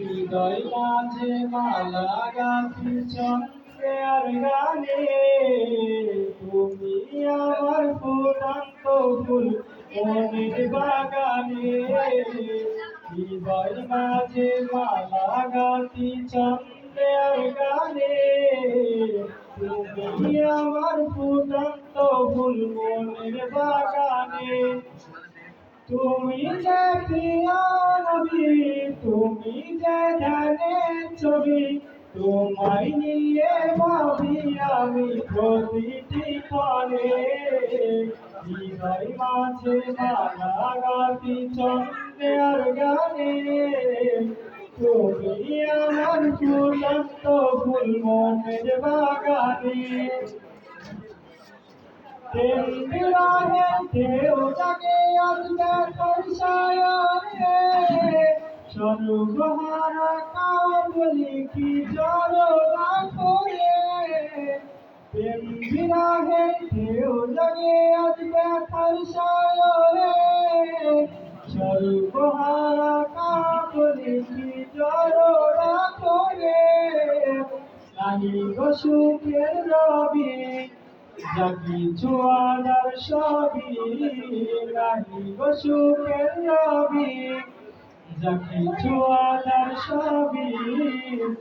হৃদয় মাঝে মালা গাছি ছন্দে আর গানে, তুমি আমার ফুটান্ত ফুল মনের বাগানে। হৃদয় মাঝে মালা গাছি ছন্দে আর গানে, তুমি আমার ফুটান্ত ফুল মনের বাগানে। তুমি যে প্রিয় তুমি যে ধ্যানের ছবি, তোমায় নিয়ে ভাবি আমি প্রতিটি ক্ষণে। হৃদয় মাঝে মালা গাতি ছন্দে আর গানে, তুমি আমার ফুলন্ত ফুল মনের বাগানে। সর্বহারা কাবলি কি জল রাখো রে তেমরাহে কেউ জাগে আজ দেখার সায়নে সর্বহারা কাবলি কি জল রাখো রে নাহি গো সুখের রবি যা কিছু আনার সবই নাহি গো সুখের রবি যা কিছু আনার সবই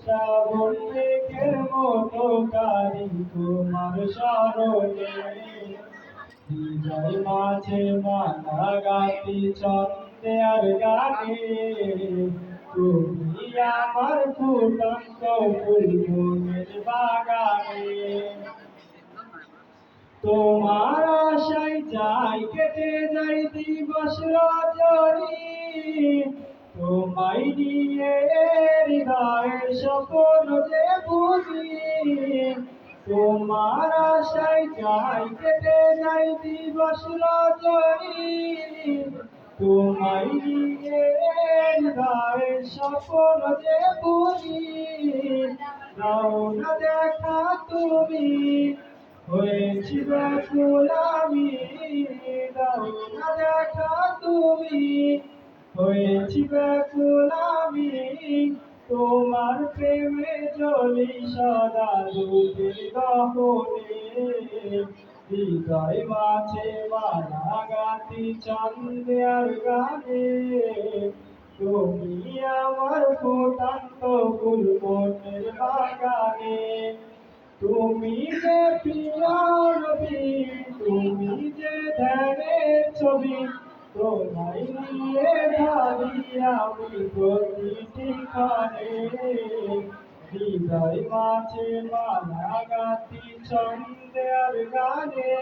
শ্রাবণ মেঘের মতো কারি তোমার স্মরণে হৃদয় মাঝে মালা গাতি ছন্দে আর গানে, তুমি আমার ফুটন্ত ফুল বাগানে। তোমার আশায় যাই কেটে যাই দিবস রজনী। তোমায় নিয়ে হৃদয়ের স্বপ্ন যে বুঝি। তোমার আশায় যাই কেটে যাই দিবস রজনী। তোমায় নিয়ে হৃদয়ের স্বপ্ন যে বুঝি। দেখা তুমি। হয়েছি ব্যাকুল আমি দাও না দেখা তুমি। তোমার প্রেমে জ্বলি সদা রূপের দহনে হৃদয় মাঝে মালা গাতি চন্দে আর গানে। তুমি আমার ফুটান্ত বাগানে। তুমি যে তোমায় নিয়ে ভাবি আমি ক্ষণে হৃদয় মাঝে মালা গাতি ছন্দে আর গানে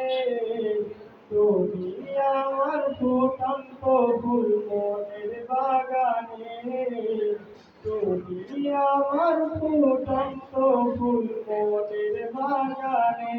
তুমি আমার ফুটন্ত ফুল মনের বাগানে তুমি আমার ফুটন্ত ফুল মনের বাগানে